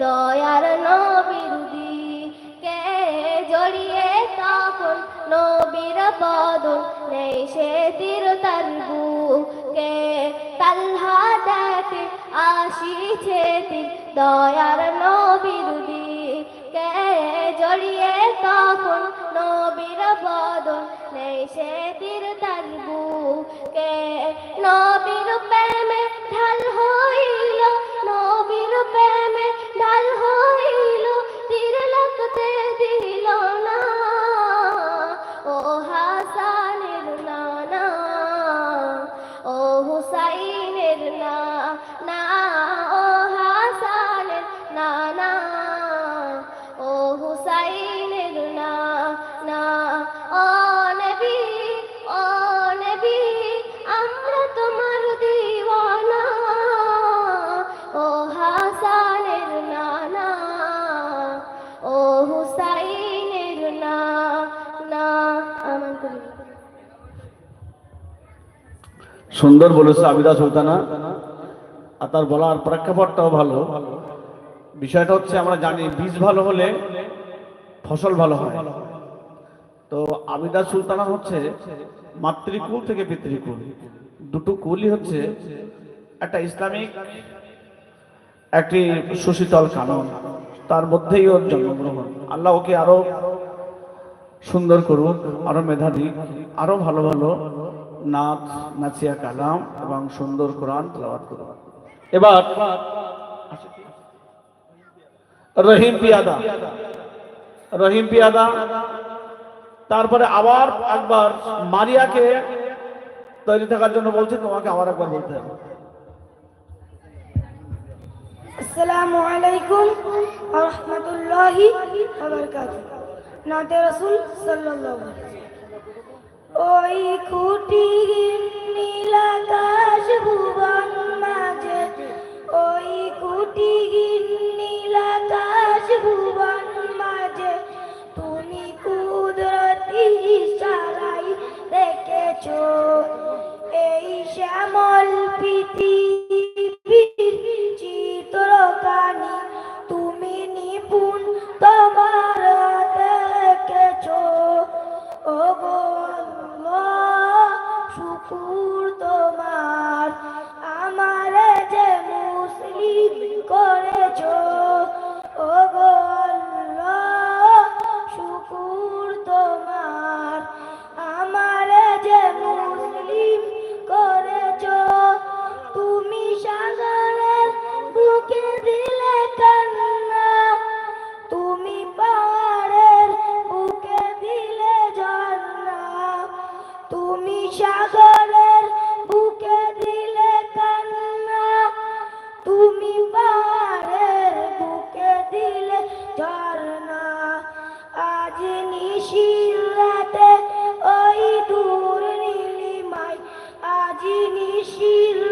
দয়ার নবিরুদি কে জড়িয়ে তখন নবীর বদন নেই সে তীর তার বুকে। তাল্হা দেখে আসিছে তীর দয়ার নবিরুদি কে জড়িয়ে তখন নবীর বদন নেই সে তীর তার বুকে। নবীর প্রেমে Sasa. সুন্দর বলেছে আবিদা সুলতানা। আর তার বলার প্রেক্ষাপটটাও ভালো। বিষয়টা হচ্ছে আমরা জানি, বীজ ভালো হলে ফসল ভালো হয়। তো আবিদা সুলতানা হচ্ছে মাতৃকুল থেকে পিতৃকুল। দুটো কুলই হচ্ছে একটা ইসলামিক, একটি সুশীতল কানন। তার মধ্যেই ওর জন্মগ্রহণ। আল্লাহ ওকে আরও সুন্দর করুক, আরও মেধাবী, আরও ভালো ভালো নাচ নাচিয়া কালাম এবং সুন্দর কোরআন তেলাওয়াত করুক এবার রহিম পিয়াদা। রহিম পিয়াদা। তারপরে আবার একবার মারিয়াকে তৈরি থাকার জন্য বলছে তোমাকে আবার একবার বলতে হবে। আসসালামু আলাইকুম রহমতুল্লাহি নাতে রসুল সাল্লাল্লাহু ওই কুটির নীলাকাশ শুকুর তোমার আমার যে মুসলিম করেছ she